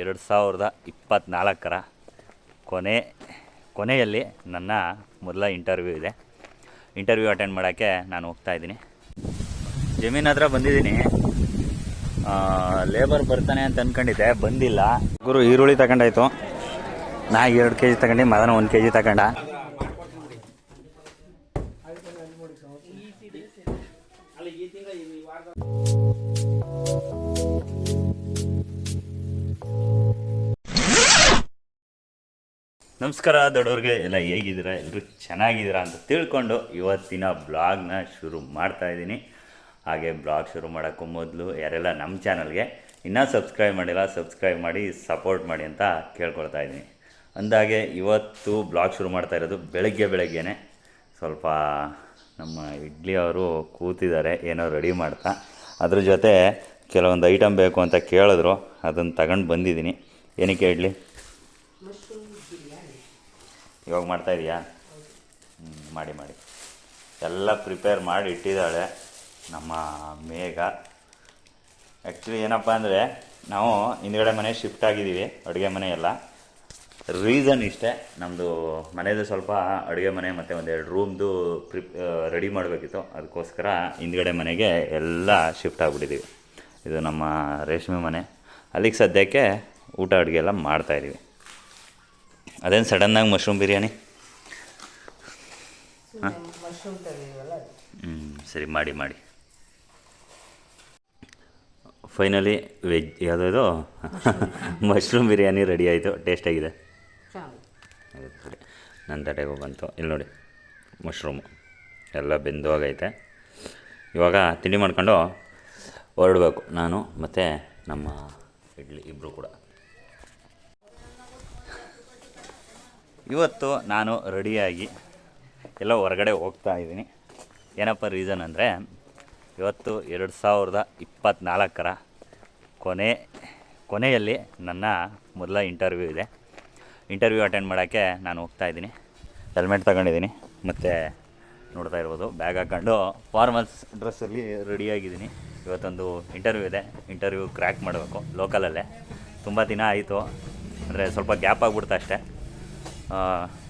ಎರಡು ಸಾವಿರದ ಇಪ್ಪತ್ತ್ನಾಲ್ಕರ ಕೊನೆ, ಕೊನೆಯಲ್ಲಿ ನನ್ನ ಮೊದಲ ಇಂಟರ್ವ್ಯೂ ಇದೆ. ಇಂಟರ್ವ್ಯೂ ಅಟೆಂಡ್ ಮಾಡೋಕ್ಕೆ ನಾನು ಹೋಗ್ತಾ ಇದ್ದೀನಿ. ಜಮೀನ್ ಹತ್ರ ಬಂದಿದ್ದೀನಿ. ಲೇಬರ್ ಬರ್ತಾನೆ ಅಂತ ಅನ್ಕೊಂಡಿದ್ದೆ, ಬಂದಿಲ್ಲ. ಗುರು, ಈರುಳ್ಳಿ ತಗೊಂಡಾಯ್ತು. ನಾ ಎರಡು ಕೆ ಜಿ ತಗೊಂಡು, ಮದನ ಒಂದು ಕೆ ಜಿ ತಗೊಂಡ. ನಮಸ್ಕಾರ ದೊಡ್ಡವ್ರಿಗೆ, ಎಲ್ಲ ಹೇಗಿದ್ದೀರಾ? ಎಲ್ಲರೂ ಚೆನ್ನಾಗಿದ್ದೀರಾ ಅಂತ ತಿಳ್ಕೊಂಡು ಇವತ್ತಿನ ಬ್ಲಾಗ್ನ ಶುರು ಮಾಡ್ತಾ ಇದ್ದೀನಿ. ಹಾಗೆ ಬ್ಲಾಗ್ ಶುರು ಮಾಡೋಕ್ಕೂ ಮೊದಲು ಯಾರೆಲ್ಲ ನಮ್ಮ ಚಾನಲ್ಗೆ ಇನ್ನೂ ಸಬ್ಸ್ಕ್ರೈಬ್ ಮಾಡಿಲ್ಲ, ಸಬ್ಸ್ಕ್ರೈಬ್ ಮಾಡಿ, ಸಪೋರ್ಟ್ ಮಾಡಿ ಅಂತ ಕೇಳ್ಕೊಳ್ತಾ ಇದ್ದೀನಿ. ಅಂದಾಗೆ ಇವತ್ತು ಬ್ಲಾಗ್ ಶುರು ಮಾಡ್ತಾ ಇರೋದು ಬೆಳಗ್ಗೆ ಬೆಳಗ್ಗೆನೆ. ಸ್ವಲ್ಪ ನಮ್ಮ ಇಡ್ಲಿ ಅವರು ಕೂತಿದ್ದಾರೆ, ಏನೋ ರೆಡಿ ಮಾಡ್ತಾ. ಅದ್ರ ಜೊತೆ ಕೆಲವೊಂದು ಐಟಮ್ ಬೇಕು ಅಂತ ಕೇಳಿದ್ರು, ಅದನ್ನು ತಗೊಂಡು ಬಂದಿದ್ದೀನಿ. ಏನಕ್ಕೆ ಇಡ್ಲಿ? ಇವಾಗ ಮಾಡ್ತಾ ಇದೀಯಾ? ಮಾಡಿ ಮಾಡಿ. ಎಲ್ಲ ಪ್ರಿಪೇರ್ ಮಾಡಿ ಇಟ್ಟಿದ್ದಾಳೆ ನಮ್ಮ ಮೇಘ. ಆ್ಯಕ್ಚುಲಿ ಏನಪ್ಪ ಅಂದರೆ, ನಾವು ಹಿಂದ್ಗಡೆ ಮನೆ ಶಿಫ್ಟ್ ಆಗಿದ್ದೀವಿ, ಅಡುಗೆ ಮನೆ ಎಲ್ಲ. ರೀಸನ್ ಇಷ್ಟೇ ನಮ್ಮದು ಮನೆಯದು ಸ್ವಲ್ಪ ಅಡುಗೆ ಮನೆ ಮತ್ತು ಒಂದೆರಡು ರೂಮ್ದು ಪ್ರಿಪ್ ರೆಡಿ ಮಾಡಬೇಕಿತ್ತು. ಅದಕ್ಕೋಸ್ಕರ ಹಿಂದ್ಗಡೆ ಮನೆಗೆ ಎಲ್ಲ ಶಿಫ್ಟ್ ಆಗಿಬಿಟ್ಟಿದ್ದೀವಿ. ಇದು ನಮ್ಮ ರೇಷ್ಮೆ ಮನೆ. ಅಲ್ಲಿಗೆ ಸದ್ಯಕ್ಕೆ ಊಟ ಅಡುಗೆ ಎಲ್ಲ ಮಾಡ್ತಾಯಿದ್ದೀವಿ ಅದೇನು ಸಡನ್ನಾಗಿ ಮಶ್ರೂಮ್ ಬಿರಿಯಾನಿ. ಹ್ಞೂ ಸರಿ, ಮಾಡಿ ಮಾಡಿ. ಫೈನಲಿ ವೆಜ್ ಯಾವುದೋ ಮಶ್ರೂಮ್ ಬಿರಿಯಾನಿ ರೆಡಿ ಆಯಿತು ಟೇಸ್ಟಾಗಿದೆ ಆಗಿದೆ. ಸರಿ ನನ್ನ ತಡೆಗೂ ಬಂತು. ಇಲ್ಲಿ ನೋಡಿ ಮಶ್ರೂಮು ಎಲ್ಲ ಬೆಂದು ಹೋಗೈತೆ ಇವಾಗ ತಿಂಡಿ ಮಾಡ್ಕೊಂಡು ಹೊರಡಬೇಕು. ನಾನು ಮತ್ತು ನಮ್ಮ ಇಡ್ಲಿ ಇಬ್ಬರು ಕೂಡ. ಇವತ್ತು ನಾನು ರೆಡಿಯಾಗಿ ಎಲ್ಲ ಹೊರಗಡೆ ಹೋಗ್ತಾ ಇದ್ದೀನಿ. ಏನಪ್ಪ ರೀಸನ್ ಅಂದರೆ, ಇವತ್ತು ಎರಡು ಸಾವಿರದ ಇಪ್ಪತ್ತ್ನಾಲ್ಕರ ಕೊನೆ, ಕೊನೆಯಲ್ಲಿ ನನ್ನ ಮೊದಲ ಇಂಟರ್ವ್ಯೂ ಇದೆ. ಇಂಟರ್ವ್ಯೂ ಅಟೆಂಡ್ ಮಾಡೋಕ್ಕೆ ನಾನು ಹೋಗ್ತಾ ಇದ್ದೀನಿ. ಹೆಲ್ಮೆಟ್ ತಗೊಂಡಿದ್ದೀನಿ, ಮತ್ತು ನೋಡ್ತಾ ಇರ್ಬೋದು ಬ್ಯಾಗ್ ಹಾಕ್ಕೊಂಡು ಫಾರ್ಮಲ್ಸ್ ಡ್ರೆಸ್ಸಲ್ಲಿ ರೆಡಿಯಾಗಿದ್ದೀನಿ ಇವತ್ತೊಂದು ಇಂಟರ್ವ್ಯೂ ಇದೆ ಇಂಟರ್ವ್ಯೂ ಕ್ರ್ಯಾಕ್ ಮಾಡಬೇಕು ಲೋಕಲಲ್ಲೇ ತುಂಬ ದಿನ ಆಯಿತು, ಅಂದರೆ ಸ್ವಲ್ಪ ಗ್ಯಾಪ್ ಆಗಿಬಿಡ್ತಾ ಅಷ್ಟೇ.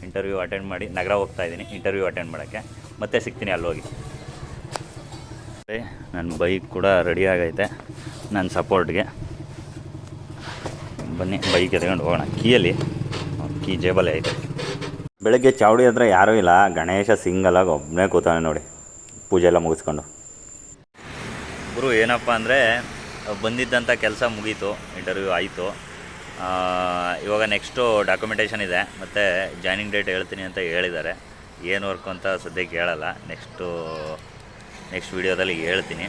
ಇಂಟರ್ವ್ಯೂ ಅಟೆಂಡ್ ಮಾಡಿ ನಗರ ಹೋಗ್ತಾ ಇದ್ದೀನಿ ಇಂಟರ್ವ್ಯೂ ಅಟೆಂಡ್ ಮಾಡೋಕ್ಕೆ. ಮತ್ತೆ ಸಿಗ್ತೀನಿ ಅಲ್ಲೋಗಿ. ನನ್ನ ಬೈಕ್ ಕೂಡ ರೆಡಿ ಆಗೈತೆ ನನ್ನ ಸಪೋರ್ಟ್ಗೆ ಬನ್ನಿ ಬೈಕ್ ಎತ್ಕೊಂಡು ಹೋಗೋಣ. ಕೀಯಲ್ಲಿ, ಕೀ ಜೇಬಲ್ಲೇ ಐತೆ. ಬೆಳಗ್ಗೆ ಚಾವಡಿ ಹತ್ರ ಯಾರೂ ಇಲ್ಲ, ಗಣೇಶ ಸಿಂಗಲಾಗಿ ಒಬ್ಬನೇ ಕೂತಾನೆ ನೋಡಿ, ಪೂಜೆ ಎಲ್ಲ ಮುಗಿಸ್ಕೊಂಡು. ಗುರು, ಏನಪ್ಪ ಅಂದರೆ ಬಂದಿದ್ದಂಥ ಕೆಲಸ ಮುಗೀತು ಇಂಟರ್ವ್ಯೂ ಆಯಿತು. ಇವಾಗ ನೆಕ್ಸ್ಟು ಡಾಕ್ಯುಮೆಂಟೇಷನ್ ಇದೆ. ಮತ್ತು ಜಾಯ್ನಿಂಗ್ ಡೇಟ್ ಹೇಳ್ತೀನಿ ಅಂತ ಹೇಳಿದ್ದಾರೆ. ಏನು ವರ್ಕು ಅಂತ ಸದ್ಯಕ್ಕೆ ಹೇಳಲ್ಲ. ನೆಕ್ಸ್ಟು ನೆಕ್ಸ್ಟ್ ವೀಡಿಯೋದಲ್ಲಿ ಹೇಳ್ತೀನಿ.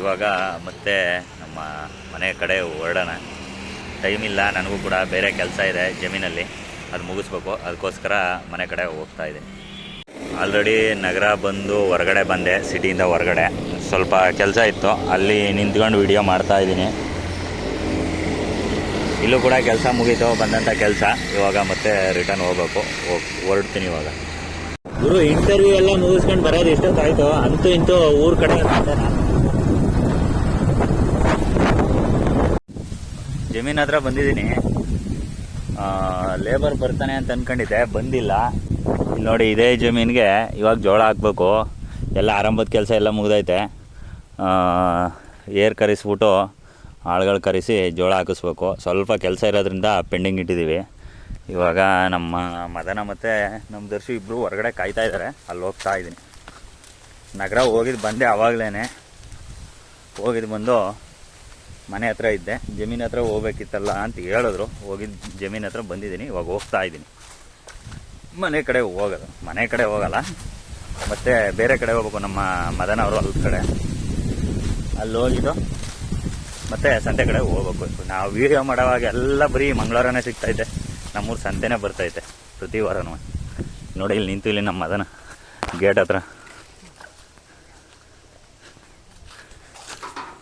ಇವಾಗ ಮತ್ತೆ ನಮ್ಮ ಮನೆ ಕಡೆ ಹೊರಡೋಣ. ಟೈಮ್ ಇಲ್ಲ, ನನಗೂ ಕೂಡ ಬೇರೆ ಕೆಲಸ ಇದೆ ಜಮೀನಲ್ಲಿ. ಅದು ಮುಗಿಸ್ಬೇಕು. ಅದಕ್ಕೋಸ್ಕರ ಮನೆ ಕಡೆ ಹೋಗ್ತಾ ಇದ್ದೀನಿ. ಆಲ್ರೆಡಿ ನಗರ ಬಂದು ಹೊರಗಡೆ ಬಂದೆ ಸಿಟಿಯಿಂದ ಹೊರಗಡೆ. ಸ್ವಲ್ಪ ಕೆಲಸ ಇತ್ತು. ಅಲ್ಲಿ ನಿಂತ್ಕೊಂಡು ವೀಡಿಯೋ ಮಾಡ್ತಾ ಇದ್ದೀನಿ. ಇಲ್ಲೂ ಕೂಡ ಕೆಲಸ ಮುಗೀತು ಬಂದಂಥ ಕೆಲಸ. ಇವಾಗ ಮತ್ತೆ ರಿಟರ್ನ್ ಹೋಗ್ಬೇಕು. ಹೋಗ್ ಹೊರಡ್ತೀನಿ ಇವಾಗ. ಗುರು ಇಂಟರ್ವ್ಯೂ ಎಲ್ಲ ಮುಗಿಸ್ಕೊಂಡು ಬರೋದು ಎಷ್ಟೊತ್ತಾಯ್ತು ಅಂತೂ ಇಂತೂ ಊರ ಕಡೆ ಜಮೀನ್ ಹತ್ರ ಬಂದಿದ್ದೀನಿ. ಲೇಬರ್ ಬರ್ತಾನೆ ಅಂತ ಅನ್ಕೊಂಡಿದ್ದೆ. ಬಂದಿಲ್ಲ. ಇಲ್ಲಿ ನೋಡಿ ಇದೇ ಜಮೀನಿಗೆ ಇವಾಗ ಜೋಳ ಹಾಕ್ಬೇಕು. ಎಲ್ಲ ಆರಂಭದ ಕೆಲಸ ಎಲ್ಲ ಮುಗ್ದೈತೆ. ಏರ್ ಕರೆಸ್ಬಿಟ್ಟು ಆಳುಗಳು ಕರೆಸಿ ಜೋಳ ಹಾಕಿಸ್ಬೇಕು. ಸ್ವಲ್ಪ ಕೆಲಸ ಇರೋದ್ರಿಂದ ಪೆಂಡಿಂಗ್ ಇಟ್ಟಿದ್ದೀವಿ. ಇವಾಗ ನಮ್ಮ ಮದನ ಮತ್ತು ನಮ್ಮ ದರ್ಶಿ ಇಬ್ಬರು ಹೊರಗಡೆ ಕಾಯ್ತಾ ಇದ್ದಾರೆ ಅಲ್ಲಿ ಹೋಗ್ತಾ ಇದ್ದೀನಿ. ನಗರ ಹೋಗಿದ್ದು ಬಂದೆ ಆವಾಗಲೇ ಹೋಗಿದ್ದು ಬಂದು ಮನೆ ಹತ್ರ ಇದ್ದೆ. ಜಮೀನ್ ಹತ್ರ ಹೋಗ್ಬೇಕಿತ್ತಲ್ಲ ಅಂತ ಹೇಳಿದ್ರು. ಹೋಗಿದ್ದ ಜಮೀನ್ ಹತ್ರ ಬಂದಿದ್ದೀನಿ. ಇವಾಗ ಹೋಗ್ತಾ ಇದ್ದೀನಿ. ಮನೆ ಕಡೆ ಹೋಗೋದು. ಮನೆ ಕಡೆ ಹೋಗಲ್ಲ. ಮತ್ತು ಬೇರೆ ಕಡೆ ಹೋಗ್ಬೇಕು ನಮ್ಮ ಮದನ ಅವರು ಅಲ್ಲಿ ಕಡೆ. ಅಲ್ಲಿ ಹೋಗಿದ್ದು ಮತ್ತೆ ಸಂತೆ ಕಡೆ ಹೋಗ್ಬೇಕು. ನಾವು ವಿಡಿಯೋ ಮಾಡೋವಾಗ ಎಲ್ಲ ಬರೀ ಸಿಗ್ತಾ ಸಿಗ್ತೈತೆ ನಮ್ಮೂರು ಸಂತೆನೇ ಬರ್ತೈತೆ ಪ್ರತಿ ವಾರನೂ. ನೋಡಿ, ಇಲ್ಲಿ ನಿಂತು ಇಲ್ಲಿ ನಮ್ಮ ಮದನ ಗೇಟ್ ಹತ್ರ.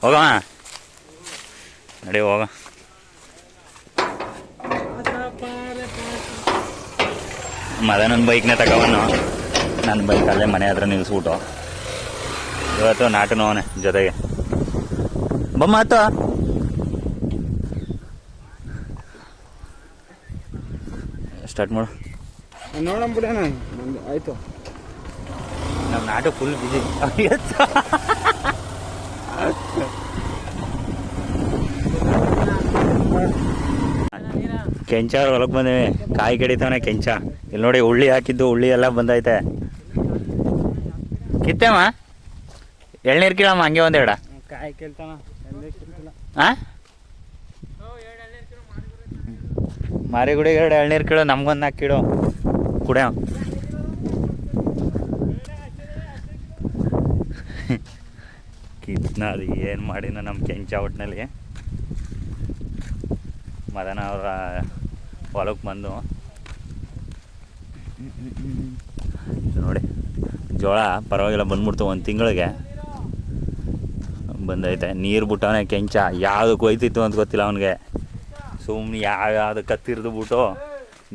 ಹೋಗಮ್ಮ. ನಡಿ, ಹೋಗ. ಮದನೊಂದು ಬೈಕ್ನೇ ತಗೋವನು ನನ್ನ ಬೈಕ್ ಅಲ್ಲೇ ಮನೆ ಹತ್ರ ನಿಲ್ಲಿಸ್ಬಿಟ್ಟು ಇವತ್ತು ನಾಟು ಅವನೇ ಜೊತೆಗೆ. ಬಮ್ಮ ಆತ ಸ್ಟಾರ್ಟ್ ಮಾಡು ನೋಡಂಬಿಡೋಣ ಆಯ್ತು. ನಮ್ಮ ನಾಟು ಫುಲ್ ಬಿಜಿ ಕೆಂಚ ಅವ್ರ ಹೊಲಕ್ಕೆ ಬಂದೇವಿ ಕಾಯಿ ಕಡಿತಾವನೆ ಕೆಂಚ. ಇಲ್ಲಿ ನೋಡಿ ಉಳ್ಳಿ ಹಾಕಿದ್ದು ಉಳ್ಳಿ ಎಲ್ಲ ಬಂದೈತೆ. ಕಿತ್ತೇಮ್ಮ? ಎಳ್ನೀರು ಕೀಳಮ್ಮ ಹಂಗೆ ಒಂದೆರಡ ಕಾಯಿ ಕೇಳ್ತಾನ. ಆ? ಮಾರಿಗುಡಿಗೆ ಎರಡು ಎಳ್ನೀರು ಕೀಳು, ನಮ್ಗೊಂದು ನಾಲ್ಕು ಕೀಳು. ಕುಡಿಯ. ಕಿತ್ನ ಅದು ಏನು ಮಾಡಿನ ನಮ್ಮ ಕೆಂಚ ಒಟ್ಟಿನಲ್ಲಿ ಮದನ ಅವರ ಹೊಲಕ್ಕೆ ಬಂದು. ನೋಡಿ, ಜೋಳ ಪರವಾಗಿಲ್ಲ ಬಂದ್ಬಿಡ್ತು ಒಂದು ತಿಂಗಳಿಗೆ. ಬಂದೈತೆ. ನೀರು ಬಿಟ್ಟವನೇ ಕೆಂಚ. ಯಾವುದಕ್ಕೆ ಹೋಯ್ತಿತ್ತು ಅಂತ ಗೊತ್ತಿಲ್ಲ ಅವನಿಗೆ. ಸುಮ್ಮನೆ ಯಾವ ಯಾವ್ದು ಕತ್ತಿರ್ದು ಬಿಟ್ಟು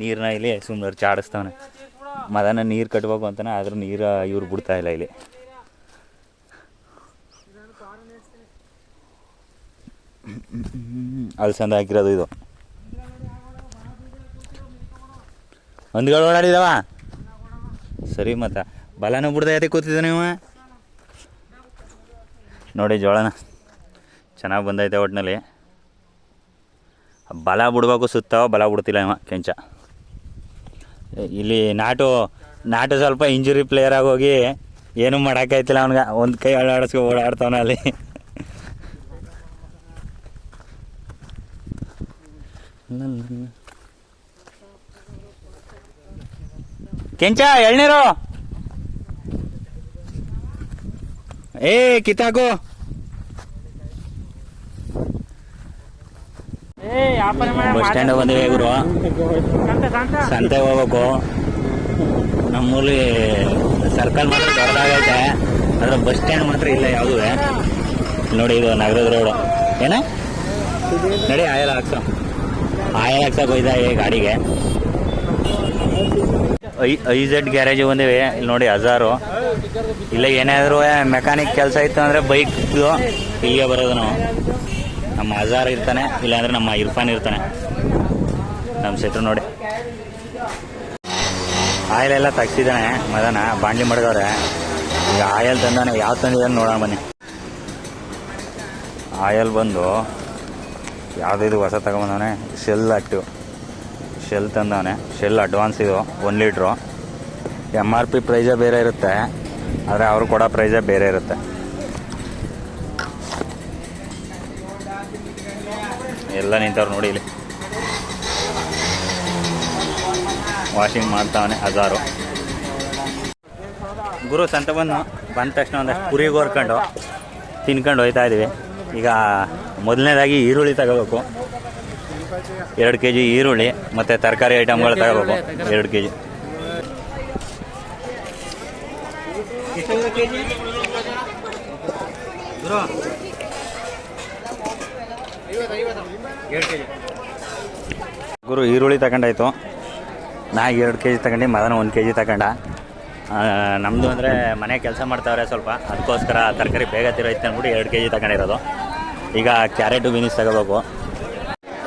ನೀರನ್ನ ಇಲ್ಲಿ ಸುಮ್ಮನೆ ಚಾಡಿಸ್ತವನೆ. ಮದನ ನೀರು ಕಟ್ಬೇಕು ಅಂತಾನೆ, ಆದರೂ ನೀರು ಇವ್ರು ಬಿಡ್ತಾ ಇಲ್ಲ ಇಲ್ಲಿ. ಅಲ್ಸಂದ ಹಾಕಿರೋದು ಇದು. ಒಂದುಗಳು ಓಡಾಡಿದವ? ಸರಿ ಮತ್ತೆ. ಬಲನೂ ಬಿಡ್ದೆ ಯಾತೆ ಕೂತಿದ್ದ ನೀವು? ನೋಡಿ ಜೋಳನ. ಚೆನ್ನಾಗಿ ಬಂದೈತೆ ಒಟ್ಟಿನಲ್ಲಿ ಬಲ ಬಿಡ್ಬೇಕು ಸುತ್ತವ ಬಲ ಬಿಡ್ತಿಲ್ಲ ಇವ ಕೆಂಚ. ಇಲ್ಲಿ ನಾಟು ನಾಟು ಸ್ವಲ್ಪ ಇಂಜುರಿ ಪ್ಲೇಯರ್ ಹೋಗಿ ಏನೂ ಮಾಡೋಕ್ಕಾಯ್ತಿಲ್ಲ ಅವ್ನಿಗೆ. ಒಂದು ಕೈ ಅಳಾಡಿಸ್ಕೊ ಓಡಾಡ್ತಾವನ ಅಲ್ಲಿ. ಕೆಂಚ, ಎಳ್ನೀರು. ಏ, ಕಿತ್ತಾಕು. ಬಸ್ ಸ್ಟ್ಯಾಂಡ್ ಬಂದಿವೆ ಇವರು ಸಂತೆ ಹೋಗ್ಬೇಕು. ನಮ್ಮೂರಲ್ಲಿ ಸರ್ಕಲ್ ಮಾತ್ರ ದೊಡ್ಡದಾಗೈತೆ. ಆದ್ರೆ ಬಸ್ ಸ್ಟ್ಯಾಂಡ್ ಮಾತ್ರ ಇಲ್ಲ ಯಾವುದು. ನೋಡಿ ಇದು ನಗರದ ರೋಡು. ಏನ? ನಡಿ ಆಯಲ್ ಹಾಕ್ಸ. ಆಯಲ್ ಹಾಕ್ಸಕ್ ಹೋಯ್ತಾ ಈ ಗಾಡಿಗೆ. ಐ ಐ ಜೆಡ್ ಗ್ಯಾರೇಜ್ ಬಂದಿವೆ. ಇಲ್ಲಿ ನೋಡಿ ಹಜಾರು. ಇಲ್ಲ ಏನಾದರೂ ಮೆಕ್ಯಾನಿಕ್ ಕೆಲಸ ಇತ್ತು ಅಂದರೆ ಬೈಕ್ ಇಲ್ಲಿಗೆ ಬರೋದು ನಾವು. ನಮ್ಮ ಅಜಾರ್ ಇರ್ತಾನೆ, ಇಲ್ಲಾಂದ್ರೆ ನಮ್ಮ ಇರ್ಫಾನ್ ಇರ್ತಾನೆ. ನಮ್ಮ ಸೆಟ್ರು ನೋಡಿ. ಆಯಿಲ್ ಎಲ್ಲ ತಗ್ಸಿದಾನೆ ಮದನ, ಬಾಂಡ್ಲಿ ಮಾಡಿದವ್ರೆ. ಈಗ ಆಯಲ್ ತಂದಾನೆ, ಯಾವ ತಂದಿದ್ದಾನೆ ನೋಡೋಣ ಬನ್ನಿ. ಆಯಲ್ ಬಂದು ಯಾವುದಿದು ಹೊಸ ತಗೊಂಬಂದವನೆ, ಶೆಲ್ ಅಟ್ಟು ಶೆಲ್ ತಂದವನೆ, ಶೆಲ್ ಅಡ್ವಾನ್ಸ್ ಇದು one litre. M R P ಪ್ರೈಸೇ ಬೇರೆ ಇರುತ್ತೆ, ಆದರೆ ಅವ್ರು ಕೊಡೋ ಪ್ರೈಸೇ ಬೇರೆ ಇರುತ್ತೆ. ಎಲ್ಲ ನಿಂತವ್ರು ನೋಡಿ ಇಲ್ಲಿ. ವಾಷಿಂಗ್ ಮಾಡ್ತಾವನೆ ಹಜಾರು. ಗುರು ಬಂದು ಬಂದ ತಕ್ಷಣ ಒಂದಷ್ಟು ಕುರಿ ಕೋರ್ಕೊಂಡು ತಿನ್ಕೊಂಡು ಹೋಯ್ತಾ ಇದೀವಿ. ಈಗ ಮೊದಲನೇದಾಗಿ ಈರುಳ್ಳಿ ತಗೋಬೇಕು. ಎರಡು ಕೆ ಜಿ ಈರುಳ್ಳಿ ಮತ್ತು ತರಕಾರಿ ಐಟಮ್ಗಳು ತಗೋಬೇಕು. ಎರಡು ಕೆ ಜಿ ಗುರು. ಈರುಳ್ಳಿ ತಗೊಂಡಾಯ್ತು. ನಾ ಎರಡು ಕೆ ಜಿ ತಗೊಂಡು, ಮದನ ಒಂದು ಕೆ ಜಿ ತಗೊಂಡ ನಮ್ಮದು ಅಂದರೆ ಮನೆ ಕೆಲಸ ಮಾಡ್ತಾವ್ರೆ ಸ್ವಲ್ಪ. ಅದಕ್ಕೋಸ್ಕರ ತರಕಾರಿ ಬೇಗ ತಿರೋಯ್ತು ಅಂದ್ಬಿಟ್ಟು ಎರಡು ಕೆ ಜಿ ತಗೊಂಡಿರೋದು. ಈಗ ಕ್ಯಾರೆಟು ಬೀನ್ಸ್ ತಗೋಬೇಕು.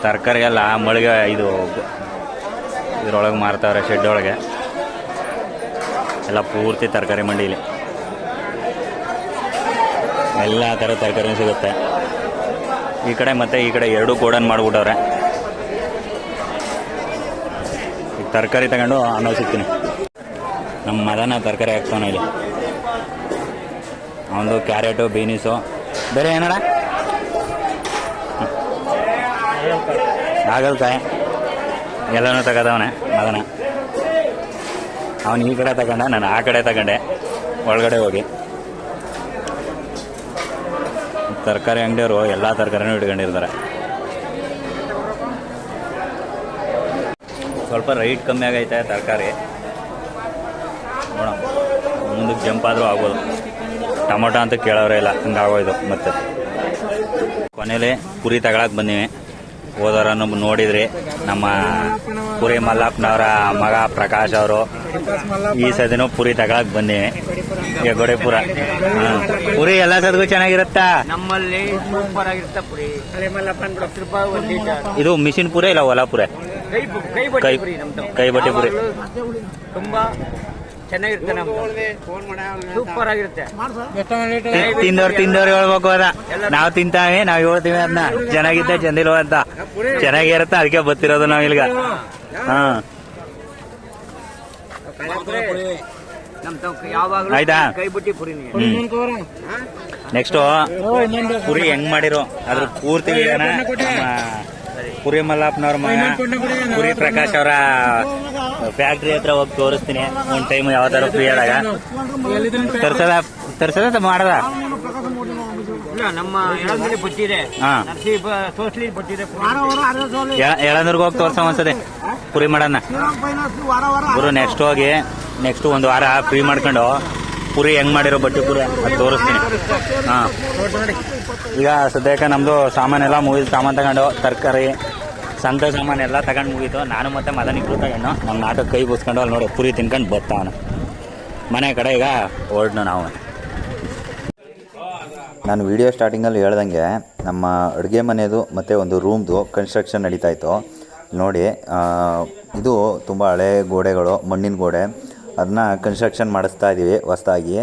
ತರಕಾರಿ ಎಲ್ಲ ಮಳಿಗೆ ಇದು ಇದ್ರೊಳಗೆ ಮಾರ್ತಾವ್ರೆ ಶೆಡ್ ಒಳಗೆ. ಎಲ್ಲ ಪೂರ್ತಿ ತರಕಾರಿ ಮಂಡಿಲಿ. ಎಲ್ಲ ಥರ ತರಕಾರಿ ಸಿಗುತ್ತೆ. ಈ ಕಡೆ ಮತ್ತು ಈ ಕಡೆ ಎರಡು ಗೋಡನ್ ಮಾಡಿಬಿಟ್ಟವ್ರೆ. ಈಗ ತರಕಾರಿ ತಗೊಂಡು ಅನ್ನೋ ಸಿಗ್ತೀನಿ. ನಮ್ಮ ಮದನ ತರಕಾರಿ ಹಾಕ್ತಾನೆ ಇಲ್ಲಿ. ಅವನದು ಕ್ಯಾರೆಟು, ಬೀನೀಸು. ಬೇರೆ ಏನಾರ ಹಾಗಲ್ಕಾಯಿ. ಎಲ್ಲನೂ ತಗೋದವನೆ, ಮದನ. ಅವನು ಈ ಕಡೆ ತಗೊಂಡ, ನಾನು ಆ ಕಡೆ ತಗೊಂಡೆ. ಒಳಗಡೆ ಹೋಗಿ. ತರಕಾರಿ ಅಂಗಡಿಯವರು ಎಲ್ಲ ತರಕಾರಿನೂ ಇಟ್ಕೊಂಡಿರ್ತಾರೆ. ಸ್ವಲ್ಪ ರೈಟ್ ಕಮ್ಮಿ ಆಗೈತೆ ತರಕಾರಿ. ನೋಡೋಣ, ಮುಂದಕ್ಕೆ ಜಂಪ್ ಆದರೂ ಆಗ್ಬೋದು. ಟೊಮೊಟೊ ಅಂತ ಕೇಳೋರೇ ಇಲ್ಲ ಹಂಗಾಗೋಯ್ತು ಮತ್ತೆ. ಕೊನೆಯಲ್ಲಿ ಪುರಿ ತಗೊಳಕ್ ಬಂದೀವಿ ಹೋದವರನ್ನು ನೋಡಿದ್ರಿ ನಮ್ಮ ಪುರಿ ಮಲ್ಲಪ್ಪನವರ ಮಗ ಪ್ರಕಾಶ್ ಅವರು ಈ ಸದಿನೂ ಪುರಿ ತಗೊಳಕ್ ಬನ್ನಿ ಗೊಡೆಪುರ. ಪುರಿ ಎಲ್ಲ ಸದ್ಗೂ ಚೆನ್ನಾಗಿರುತ್ತಾ? ನಮ್ಮಲ್ಲಿ ಸೂಪರ್ ಆಗಿರುತ್ತೆ ಪುರಿ. ಇದು ಮಿಷಿನ್ ಪುರ ಇಲ್ಲ ಒಲಾ ಪುರ? ಕೈ ಕೈ ಬಟ್ಟೆ ಪುರಿ ನಮ್ದು. ಕೈ ಬಟ್ಟೆ ಪುರಿ ತುಂಬಾ ಚೆನ್ನಾಗಿರುತ್ತೆ ಸೂಪರ್ ಆಗಿರುತ್ತೆ. ತಿಂದವ್ರು ತಿಂದವ್ರು ಹೇಳ್ಬೇಕು. ಅದ. ನಾವು ತಿಂತಾವೆ ನಾವು ಹೇಳ್ತೀವಿ ಅದನ್ನ ಚೆನ್ನಾಗಿದ್ದ ಚಂದಿಲ್ವ ಅಂತ. ಚೆನ್ನಾಗಿರುತ್ತೆ ಅದಕ್ಕೆ ಬರ್ತಿರೋದು ನಾವ್ ಇಲ್ಗ. ಹಾ. ಆಯ್ತಾ? ನೆಕ್ಸ್ಟ್ ಪುರಿ ಹೆಂಗ್ ಮಾಡಿರೋ ಅದ್ರ ಪೂರ್ತಿ ಪುರಿ ಮಲ್ಲಪ್ಪನವ್ರ ಮಗ ಪುರಿ ಪ್ರಕಾಶ್ ಅವರ ಫ್ಯಾಕ್ಟ್ರಿ ಹತ್ರ ಹೋಗಿ ತೋರಿಸ್ತೀನಿ. ಒಂದ್ ಟೈಮ್ ಯಾವ್ದಾರು ಫ್ರೀ ಆದಾಗ. ತರ್ಸದ ತರ್ಸದ ಮಾಡದ? ಎಳಂದೂರ್ಗೆ ಹೋಗಿ ತೋರ್ಸ ಒಂದ್ಸದೆ ಪುರಿ ಮಾಡೋಣ ಗುರು ನೆಕ್ಸ್ಟ್ ಹೋಗಿ ನೆಕ್ಸ್ಟ್ ಒಂದು ವಾರ ಫ್ರೀ ಮಾಡ್ಕೊಂಡು ಪುರಿ ಹೆಂಗ್ ಮಾಡಿರೋ ಬಟ್ಟೆ ಪುರಿ ಅದು ತೋರಿಸ್ತೀನಿ. ಹಾ. ಈಗ ಸದ್ಯಕ್ಕೆ ನಮ್ದು ಸಾಮಾನೆಲ್ಲ ಮುಗಿದು ಸಾಮಾನು ತಗೊಂಡು, ತರಕಾರಿ, ಸಂತೆ ಸಾಮಾನು ಎಲ್ಲ ತಗೊಂಡು ಮುಗೀತು. ನಾನು ಮತ್ತೆ ಮದನ್ ಇಬ್ರು ತಗೊಂಡು ನಮ್ಮ ನಾಟಕ ಕೈ ಬೂಸ್ಕೊಂಡು ಅಲ್ಲಿ ನೋಡಿ ಪುರಿ ತಿನ್ಕೊಂಡು ಬರ್ತಾವನು ಮನೆ ಕಡೆ ಈಗ ಓಡ್ನು ನಾವು. ನಾನು ವಿಡಿಯೋ ಸ್ಟಾರ್ಟಿಂಗಲ್ಲಿ ಹೇಳ್ದಂಗೆ ನಮ್ಮ ಅಡುಗೆ ಮನೆಯದು ಮತ್ತು ಒಂದು ರೂಮ್ದು ಕನ್ಸ್ಟ್ರಕ್ಷನ್ ನಡೀತಾ ಇತ್ತು. ನೋಡಿ ಇದು ತುಂಬ ಹಳೆ ಗೋಡೆಗಳು, ಮಣ್ಣಿನ ಗೋಡೆ. ಅದನ್ನ ಕನ್ಸ್ಟ್ರಕ್ಷನ್ ಮಾಡಿಸ್ತಾ ಇದ್ದೀವಿ ಹೊಸ್ದಾಗಿ.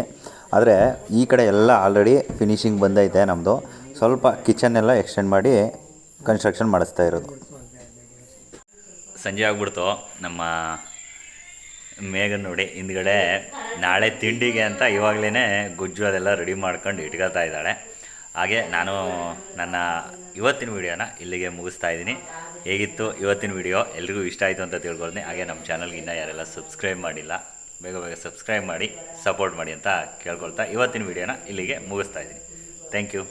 ಆದರೆ ಈ ಕಡೆ ಎಲ್ಲ ಆಲ್ರೆಡಿ ಫಿನಿಶಿಂಗ್ ಬಂದೈತೆ ನಮ್ಮದು ಸ್ವಲ್ಪ ಕಿಚನ್ ಎಲ್ಲ ಎಕ್ಸ್ಟೆಂಡ್ ಮಾಡಿ ಕನ್ಸ್ಟ್ರಕ್ಷನ್ ಮಾಡಿಸ್ತಾ ಇರೋದು. ಸಂಜೆ ಆಗ್ಬಿಡ್ತು. ನಮ್ಮ ಮೇಘನ್ ನೋಡಿ, ಹಿಂದ್ಗಡೆ ನಾಳೆ ತಿಂಡಿಗೆ ಅಂತ ಇವಾಗಲೇ ಗುಜ್ಜು ಅದೆಲ್ಲ ರೆಡಿ ಮಾಡ್ಕೊಂಡು ಇಟ್ಕೊಳ್ತಾ ಇದ್ದಾಳೆ. ಹಾಗೆ ನಾನು ನನ್ನ ಇವತ್ತಿನ ವಿಡಿಯೋನ ಇಲ್ಲಿಗೆ ಮುಗಿಸ್ತಾ ಇದ್ದೀನಿ. ಹೇಗಿತ್ತು ಇವತ್ತಿನ ವಿಡಿಯೋ? ಎಲ್ರಿಗೂ ಇಷ್ಟ ಆಯಿತು ಅಂತ ತಿಳ್ಕೊಳ್ತೀನಿ. ಹಾಗೆ ನಮ್ಮ ಚಾನಲ್ಗೆ ಇನ್ನೂ ಯಾರೆಲ್ಲ ಸಬ್ಸ್ಕ್ರೈಬ್ ಮಾಡಿಲ್ಲ ಬೇಗ ಬೇಗ ಸಬ್ಸ್ಕ್ರೈಬ್ ಮಾಡಿ, ಸಪೋರ್ಟ್ ಮಾಡಿ ಅಂತ ಕೇಳ್ಕೊಳ್ತಾ ಇವತ್ತಿನ ವಿಡಿಯೋನ ಇಲ್ಲಿಗೆ ಮುಗಿಸ್ತಾ ಇದ್ದೀನಿ. Thank you